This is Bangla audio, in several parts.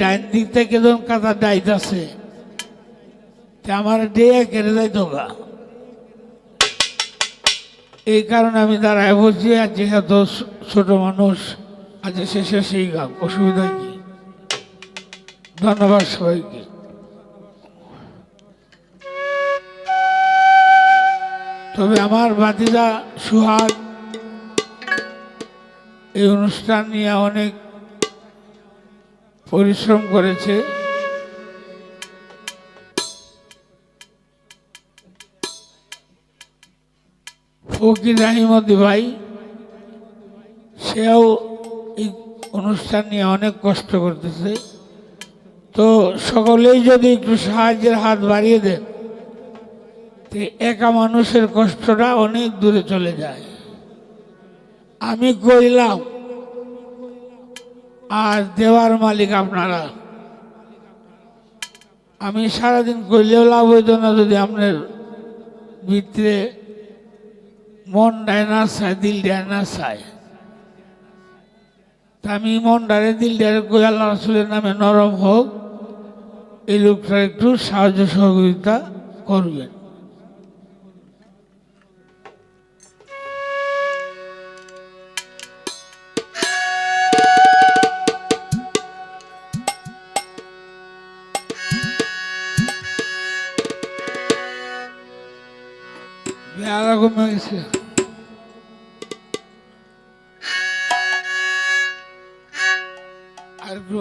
ডাইন দিক থেকে যখন কাতা ডাইতেছে তে আমার ডেয়ে কেড়ে যাইতো গা এই কারণে আমি দাঁড়ায় বলছি, আর যেহেতু ছোট মানুষ, আজ শেষে সেই গান অসুবিধা কি? ধন্যবাদ সবাইকে। তবে আমার বাতিদা সুহাগ, এই অনুষ্ঠান নিয়ে অনেক পরিশ্রম করেছে। ফকির রাহিমদি ভাই, সেও এই অনুষ্ঠান নিয়ে অনেক কষ্ট করতেছে। তো সকলেই যদি একটু সাহায্যের হাত বাড়িয়ে দেন একা মানুষের কষ্টটা অনেক দূরে চলে যায়। আমি কইলাম আর দেওয়ার মালিক আপনারা। আমি সারাদিন কইলেও লাভ হইতো না যদি আপনার ভিতরে মন ডায় না চায়, দিল ডায় না চায়। তা আমি মন ডারে দিল ডারে কই আল্লাহ রসুলের নামে নরম হোক, এই লোকটা একটু সাহায্য সহযোগিতা করবেন। বেহারা কমে গেছে। আর একটু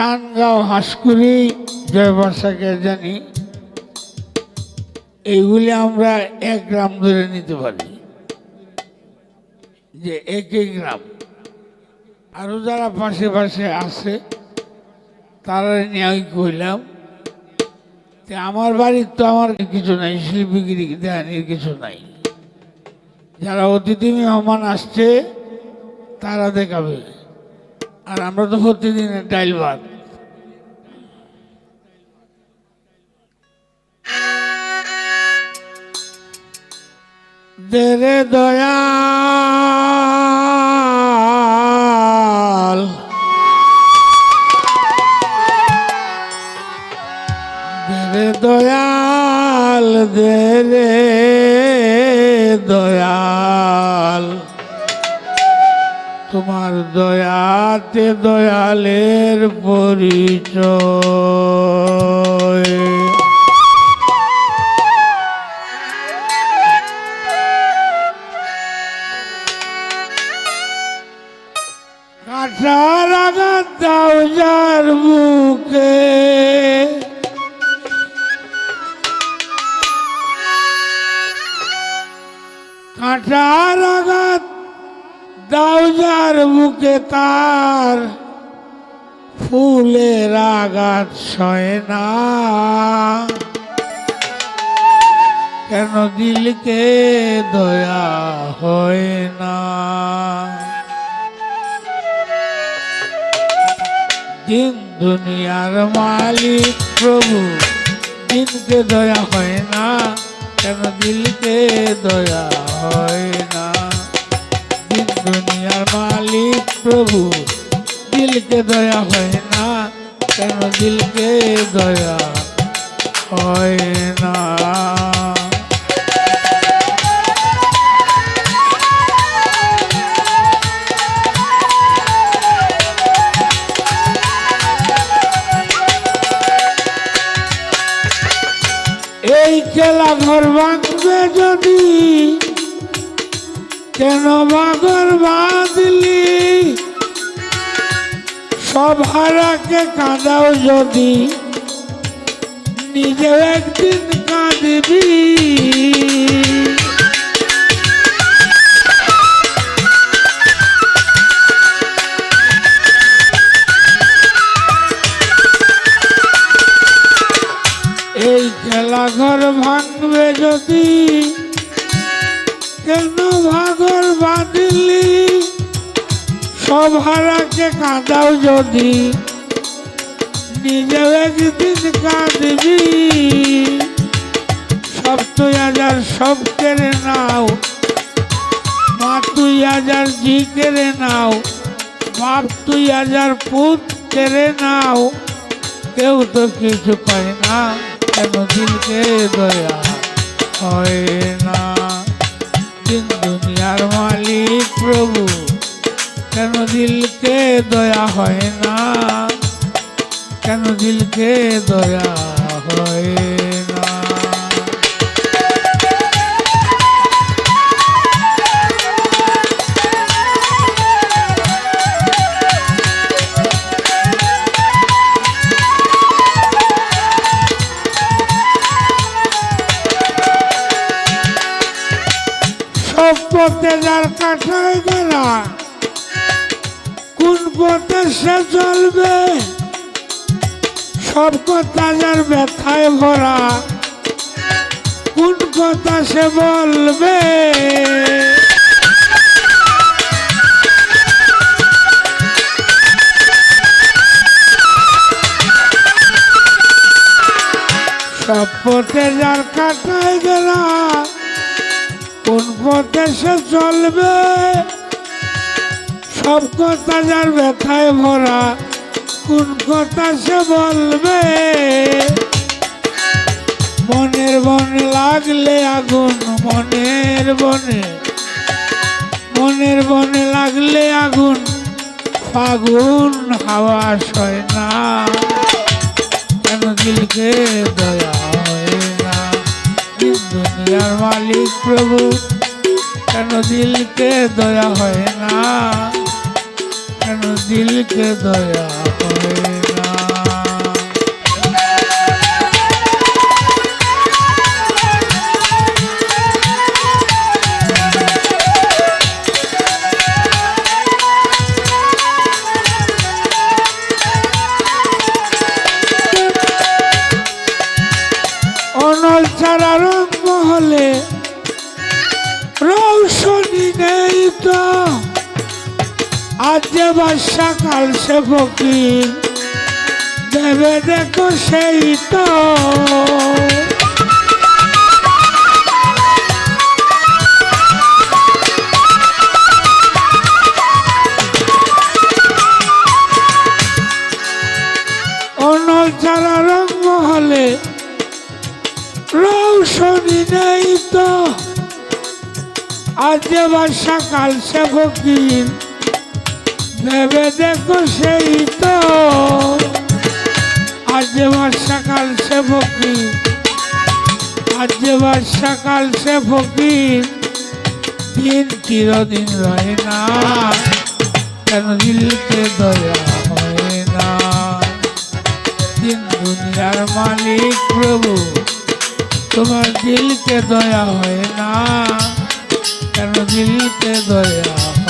চানগাঁও হাঁসকুড়ি জয় জানি এইগুলি আমরা এক গ্রাম ধরে নিতে পারি। যে এক এক গ্রাম। আরও যারা পাশে পাশে আছে তারা নিয়ে আমি কইলাম যে আমার বাড়ির তো আমার কিছু নাই, শিল্পীগিরি দেহানির কিছু নাই। যারা অতিথি মেহমান আসছে, তারা দেখাবে। আর আমরা তো প্রতিদিনের ডাইল ভাত। দেরে দয়াল দেরে দয়াল। তোমার দয়াতে দয়ালের পরিচয়। কাঠার আঘাত দাও যার বুকে কাঠার আঘাত দাও যার বুকে তার ফুলের আঘাত সয় না। কেন দিলকে দয়া হয় না? দিন দুনিয়ার মালিক প্রভু, দিনকে দয়া হয় না। কেন দিলকে দয়া হয় না। দিন দুনিয়ার মালিক প্রভু, দিলকে দয়া হয় না। কেন দিলকে দয়া হয় না? এই খেলা ঘর ভাঙবে যদি কেন বাগর বাঁধলি? সব হারাকে কাঁদাও যদি, নিজেও একদিন কাঁদবি। এই খেলা ঘর ভাঙবে যদি কাঁদাও যদি নিজেও একদিন কাঁদবি। সব তুই হাজার সব কেড়ে নাও। মা তুই হাজার জি কেড়ে নাও। বাপ তুই হাজার পুত কেড়ে নাও। কেউ তো কিছু পায় না কেন দিলকে দয়া হয়। দয়া হয় না। কেন দিলকে দয়া হয়? পথে সে চলবে। সব কথা যার ব্যথায় ভরা। কোন কথা সে বলবে? সব পথে যার কাটায় গেলা, কোন পথে সে চলবে? সব কথা যার ব্যথায় ভরা, কোন কথা সে বলবে? মনের বনে লাগলে আগুন, মনের বনে মনের বনে লাগলে আগুন, ফাগুন হাওয়া সয় না। কেন দিলকে দয়া হয় না? দিন দুনিয়ার মালিক প্রভু, কেন দিলকে দয়া হয় না? কেন দিলকে দয়া হয় আজ যে বাসা কাল সে ফকির দেবে দেখো সেই তো। অনল ছাড়া রঙ মহলে রৌশনি নেই তো। আজ যে বাসা সে ফকির ভেবে দেখো সেই তো। আজ যে বাসা কাল সে ফকির আজ যে বাসা কাল সে ফকির দিন চিরদিন রয় না। কেন দিলকে দয়া হয় না? দিন দুনিয়ার মালিক প্রভু, তোমার দিলকে দয়া হয় না। কেন দিলকে দয়া হয়